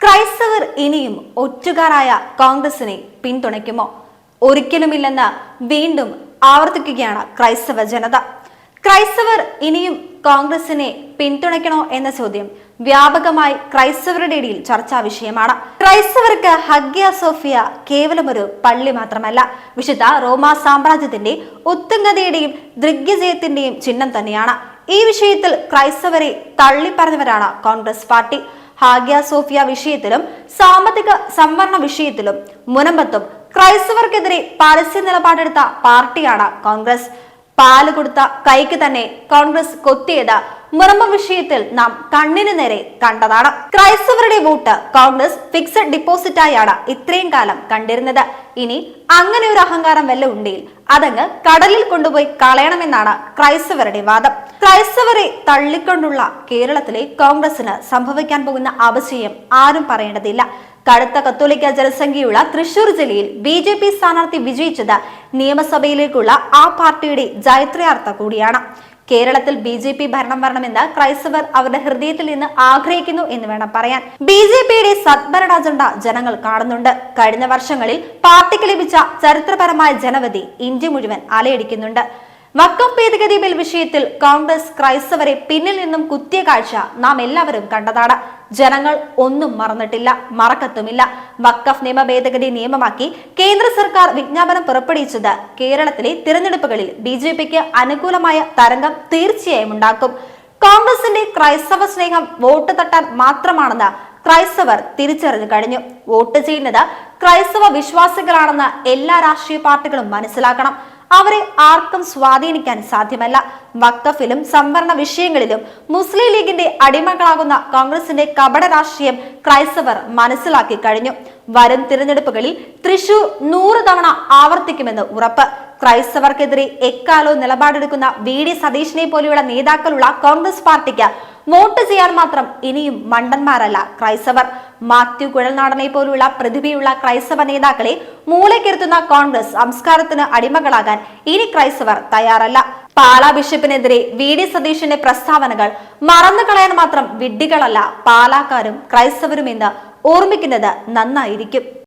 ക്രൈസ്തവർ ഇനിയും ഒറ്റുകാരായ കോൺഗ്രസിനെ പിന്തുണയ്ക്കുമോ? ഒരിക്കലുമില്ലെന്ന് വീണ്ടും ആവർത്തിക്കുകയാണ് ക്രൈസ്തവ ജനത. ക്രൈസ്തവർ ഇനിയും കോൺഗ്രസിനെ പിന്തുണയ്ക്കണോ എന്ന ചോദ്യം വ്യാപകമായി ക്രൈസ്തവരുടെ ഇടയിൽ ചർച്ചാ വിഷയമാണ്. ക്രൈസ്തവർക്ക് ഹഗ്യ സോഫിയ കേവലം ഒരു പള്ളി മാത്രമല്ല. വിശുദ്ധ റോമാ സാമ്രാജ്യത്തിന്റെ ഉത്തുംഗതയുടെയും ദൃഗ്വിജയത്തിന്റെയും ചിഹ്നം തന്നെയാണ്. ഈ വിഷയത്തിൽ ക്രൈസ്തവരെ തള്ളിപ്പറഞ്ഞവരാണ് കോൺഗ്രസ് പാർട്ടി. ഹാഗ്യ സോഫിയ വിഷയത്തിലും സാമ്പത്തിക സംവരണ വിഷയത്തിലും മുനമ്പത്തും ക്രൈസ്തവർക്കെതിരെ പരസ്യ നിലപാടെടുത്ത പാർട്ടിയാണ് കോൺഗ്രസ്. പാൽ കൊടുത്ത കൈക്ക് തന്നെ കോൺഗ്രസ് കൊത്തിയത് മുറമ്പ വിഷയത്തിൽ നാം കണ്ണിന് നേരെ കണ്ടതാണ്. ക്രൈസ്തവരുടെ വോട്ട് കോൺഗ്രസ് ഫിക്സഡ് ഡിപ്പോസിറ്റായാണ് ഇത്രയും കാലം കണ്ടിരുന്നത്. ഇനി അങ്ങനെ ഒരു അഹങ്കാരം വല്ല ഉണ്ടെങ്കിൽ അതങ്ങ് കടലിൽ കൊണ്ടുപോയി കളയണമെന്നാണ് ക്രൈസ്തവരുടെ വാദം. ക്രൈസ്തവരെ തള്ളിക്കൊണ്ടുള്ള കേരളത്തിലെ കോൺഗ്രസിന് സംഭവിക്കാൻ പോകുന്ന അപചയം ആരും പറയേണ്ടതില്ല. കടുത്ത കത്തോലിക്ക ജനസംഖ്യയുള്ള തൃശൂർ ജില്ലയിൽ ബി ജെ പി സ്ഥാനാർത്ഥി വിജയിച്ചത് നിയമസഭയിലേക്കുള്ള ആ പാർട്ടിയുടെ ജയത്രയാർത്ഥ കൂടിയാണ്. കേരളത്തിൽ ബി ജെ പി ഭരണം വരണമെന്ന് ക്രൈസ്തവർ അവരുടെ ഹൃദയത്തിൽ നിന്ന് ആഗ്രഹിക്കുന്നു എന്ന് വേണം പറയാൻ. ബി ജെ പിയുടെ സദ്ഭരണ അജണ്ട ജനങ്ങൾ കാണുന്നുണ്ട്. കഴിഞ്ഞ വർഷങ്ങളിൽ പാർട്ടിക്ക് ലഭിച്ച ചരിത്രപരമായ ജനവധി ഇന്ത്യ മുഴുവൻ അലയടിക്കുന്നുണ്ട് വക്കം ഭേദഗതി ബിൽ വിഷയത്തിൽ കോൺഗ്രസ് ക്രൈസ്തവരെ പിന്നിൽ നിന്നും കുത്തിയ കാഴ്ച നാം എല്ലാവരും കണ്ടതാണ്. ജനങ്ങൾ ഒന്നും മറന്നിട്ടില്ല മറക്കത്തുമില്ല. വക്കഫ് നിയമ ഭേദഗതി നിയമമാക്കി കേന്ദ്ര സർക്കാർ വിജ്ഞാപനം പുറപ്പെടുവിച്ചത് കേരളത്തിലെ തിരഞ്ഞെടുപ്പുകളിൽ ബി ജെ പിക്ക് അനുകൂലമായ തരംഗം തീർച്ചയായും ഉണ്ടാക്കും. കോൺഗ്രസിന്റെ ക്രൈസ്തവ സ്നേഹം വോട്ട് തട്ടാൻ മാത്രമാണെന്ന് ക്രൈസ്തവർ തിരിച്ചറിഞ്ഞു കഴിഞ്ഞു. വോട്ട് ചെയ്യുന്നത് ക്രൈസ്തവ വിശ്വാസികളാണെന്ന് എല്ലാ രാഷ്ട്രീയ പാർട്ടികളും മനസ്സിലാക്കണം. അവരെ ആർക്കും സ്വാധീനിക്കാൻ സാധ്യമല്ല. വക്കഫിലും സംവരണ വിഷയങ്ങളിലും മുസ്ലിം ലീഗിന്റെ അടിമകളാകുന്ന കോൺഗ്രസിന്റെ കപട രാഷ്ട്രീയം ക്രൈസ്തവർ മനസ്സിലാക്കി കഴിഞ്ഞു. വരും തിരഞ്ഞെടുപ്പുകളിൽ തൃശൂർ നൂറ് തവണ ആവർത്തിക്കുമെന്ന് ഉറപ്പ്. ക്രൈസ്തവർക്കെതിരെ എക്കാലവും നിലപാടെടുക്കുന്ന വി ഡി സതീഷിനെ പോലെയുള്ള നേതാക്കളുള്ള കോൺഗ്രസ് പാർട്ടിക്ക് വോട്ട് ചെയ്യാൻ മാത്രം ഇനിയും മണ്ടന്മാരല്ല ക്രൈസ്തവർ. മാത്യു കുഴൽനാടനെ പോലുള്ള പ്രതിഭയുള്ള ക്രൈസ്തവ നേതാക്കളെ മൂലക്കിരുത്തുന്ന കോൺഗ്രസ് സംസ്കാരത്തിന് അടിമകളാകാൻ ഇനി ക്രൈസ്തവർ തയ്യാറല്ല. പാലാ ബിഷപ്പിനെതിരെ വി. ഡി. സതീഷിന്റെ പ്രസ്താവനകൾ മറന്നു കളയാൻ മാത്രം വിഡ്ഢികളല്ല പാലാക്കാരും ക്രൈസ്തവരും എന്ന് ഓർമ്മിക്കുന്നത് നന്നായിരിക്കും.